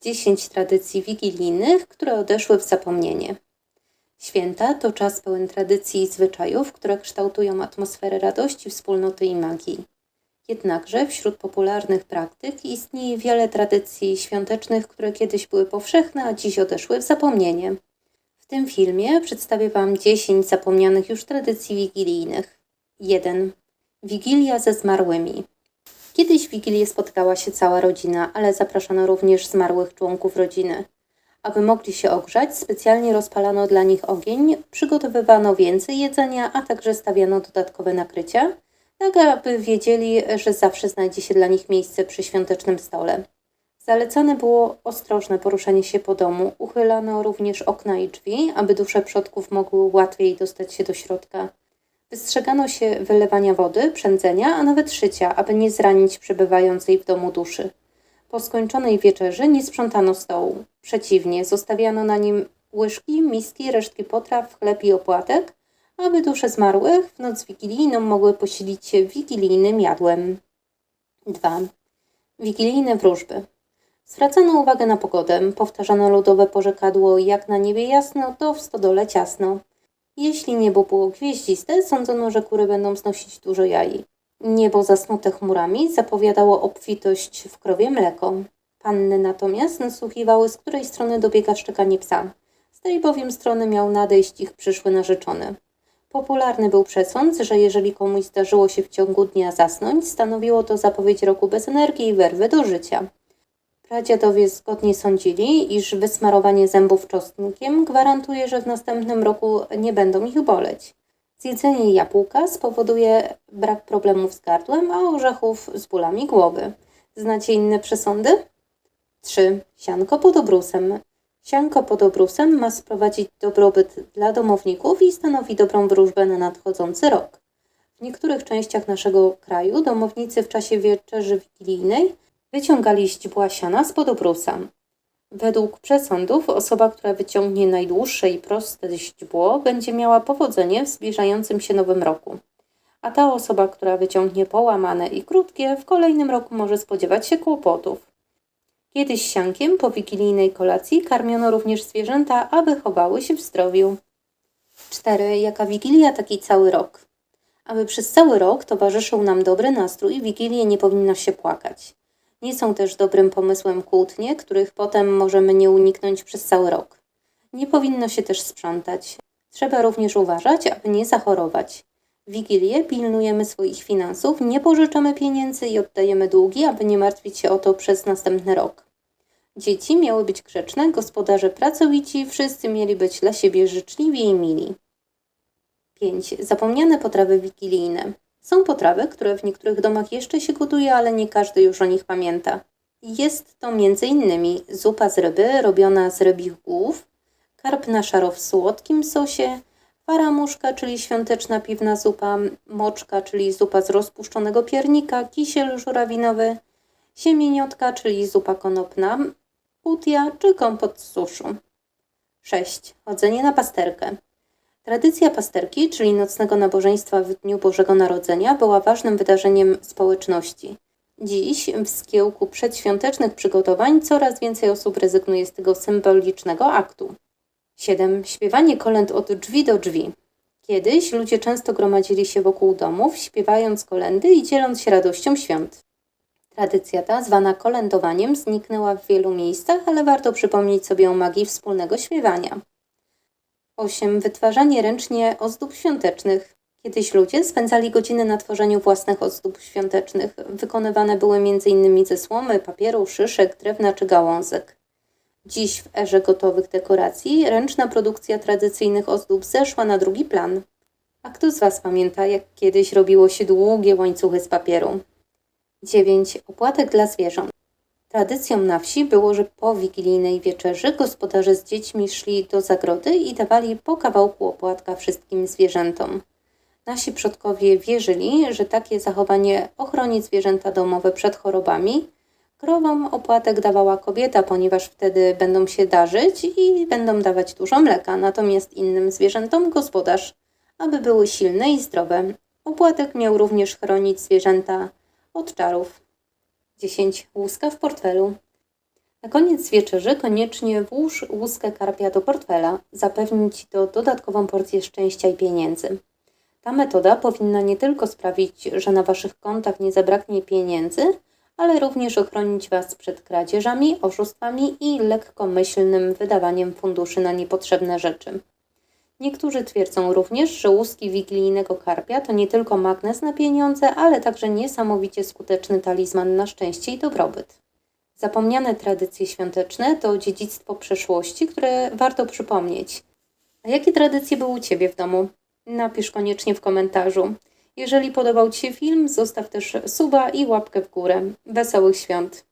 10 tradycji wigilijnych, które odeszły w zapomnienie. Święta to czas pełen tradycji i zwyczajów, które kształtują atmosferę radości, wspólnoty i magii. Jednakże wśród popularnych praktyk istnieje wiele tradycji świątecznych, które kiedyś były powszechne, a dziś odeszły w zapomnienie. W tym filmie przedstawię Wam 10 zapomnianych już tradycji wigilijnych. 1. Wigilia ze zmarłymi. Kiedyś w Wigilię spotkała się cała rodzina, ale zapraszano również zmarłych członków rodziny. Aby mogli się ogrzać, specjalnie rozpalano dla nich ogień, przygotowywano więcej jedzenia, a także stawiano dodatkowe nakrycia, tak aby wiedzieli, że zawsze znajdzie się dla nich miejsce przy świątecznym stole. Zalecane było ostrożne poruszanie się po domu, uchylano również okna i drzwi, aby dusze przodków mogły łatwiej dostać się do środka. Wystrzegano się wylewania wody, przędzenia, a nawet szycia, aby nie zranić przebywającej w domu duszy. Po skończonej wieczerzy nie sprzątano stołu. Przeciwnie, zostawiano na nim łyżki, miski, resztki potraw, chleb i opłatek, aby dusze zmarłych w noc wigilijną mogły posilić się wigilijnym jadłem. 2. Wigilijne wróżby. Zwracano uwagę na pogodę, powtarzano ludowe porzekadło jak na niebie jasno, to w stodole ciasno. Jeśli niebo było gwieździste, sądzono, że kury będą znosić dużo jaj. Niebo zasnute chmurami zapowiadało obfitość w krowie mleko. Panny natomiast nasłuchiwały, z której strony dobiega szczekanie psa. Z tej bowiem strony miał nadejść ich przyszły narzeczony. Popularny był przesąd, że jeżeli komuś zdarzyło się w ciągu dnia zasnąć, stanowiło to zapowiedź roku bez energii i werwy do życia. Pradziadowie zgodnie sądzili, iż wysmarowanie zębów czosnkiem gwarantuje, że w następnym roku nie będą ich boleć. Zjedzenie jabłka spowoduje brak problemów z gardłem, a orzechów z bólami głowy. Znacie inne przesądy? 3. Sianko pod obrusem. Sianko pod obrusem ma sprowadzić dobrobyt dla domowników i stanowi dobrą wróżbę na nadchodzący rok. W niektórych częściach naszego kraju domownicy w czasie wieczerzy wigilijnej wyciągali źdźbła siana spod obrusa. Według przesądów osoba, która wyciągnie najdłuższe i proste źdźbło, będzie miała powodzenie w zbliżającym się nowym roku. A ta osoba, która wyciągnie połamane i krótkie, w kolejnym roku może spodziewać się kłopotów. Kiedyś siankiem po wigilijnej kolacji karmiono również zwierzęta, aby chowały się w zdrowiu. 4. Jaka wigilia, taki cały rok. Aby przez cały rok towarzyszył nam dobry nastrój, wigilię nie powinno się płakać. Nie są też dobrym pomysłem kłótnie, których potem możemy nie uniknąć przez cały rok. Nie powinno się też sprzątać. Trzeba również uważać, aby nie zachorować. W Wigilię pilnujemy swoich finansów, nie pożyczamy pieniędzy i oddajemy długi, aby nie martwić się o to przez następny rok. Dzieci miały być grzeczne, gospodarze pracowici, wszyscy mieli być dla siebie życzliwi i mili. 5. Zapomniane potrawy wigilijne. Są potrawy, które w niektórych domach jeszcze się gotuje, ale nie każdy już o nich pamięta. Jest to m.in. zupa z ryby robiona z rybich głów, karp na szaro w słodkim sosie, faramuszka, czyli świąteczna piwna zupa, moczka, czyli zupa z rozpuszczonego piernika, kisiel żurawinowy, siemieniotka, czyli zupa konopna, putia czy kompot z suszu. 6. Chodzenie na pasterkę. Tradycja pasterki, czyli nocnego nabożeństwa w dniu Bożego Narodzenia, była ważnym wydarzeniem społeczności. Dziś, w skiełku przedświątecznych przygotowań, coraz więcej osób rezygnuje z tego symbolicznego aktu. 7. Śpiewanie kolęd od drzwi do drzwi. Kiedyś ludzie często gromadzili się wokół domów, śpiewając kolendy i dzieląc się radością świąt. Tradycja ta, zwana kolędowaniem, zniknęła w wielu miejscach, ale warto przypomnieć sobie o magii wspólnego śpiewania. 8. Wytwarzanie ręcznie ozdób świątecznych. Kiedyś ludzie spędzali godziny na tworzeniu własnych ozdób świątecznych. Wykonywane były m.in. ze słomy, papieru, szyszek, drewna czy gałązek. Dziś w erze gotowych dekoracji ręczna produkcja tradycyjnych ozdób zeszła na drugi plan. A kto z Was pamięta, jak kiedyś robiło się długie łańcuchy z papieru? 9. Opłatek dla zwierząt. Tradycją na wsi było, że po wigilijnej wieczerzy gospodarze z dziećmi szli do zagrody i dawali po kawałku opłatka wszystkim zwierzętom. Nasi przodkowie wierzyli, że takie zachowanie ochroni zwierzęta domowe przed chorobami. Krowom opłatek dawała kobieta, ponieważ wtedy będą się darzyć i będą dawać dużo mleka, natomiast innym zwierzętom gospodarz, aby były silne i zdrowe. Opłatek miał również chronić zwierzęta od czarów. 10. Łuska w portfelu. Na koniec wieczerzy koniecznie włóż łuskę karpia do portfela. Zapewni Ci to dodatkową porcję szczęścia i pieniędzy. Ta metoda powinna nie tylko sprawić, że na Waszych kontach nie zabraknie pieniędzy, ale również ochronić Was przed kradzieżami, oszustwami i lekkomyślnym wydawaniem funduszy na niepotrzebne rzeczy. Niektórzy twierdzą również, że łuski wigilijnego karpia to nie tylko magnes na pieniądze, ale także niesamowicie skuteczny talizman na szczęście i dobrobyt. Zapomniane tradycje świąteczne to dziedzictwo przeszłości, które warto przypomnieć. A jakie tradycje były u Ciebie w domu? Napisz koniecznie w komentarzu. Jeżeli podobał Ci się film, zostaw też suba i łapkę w górę. Wesołych świąt!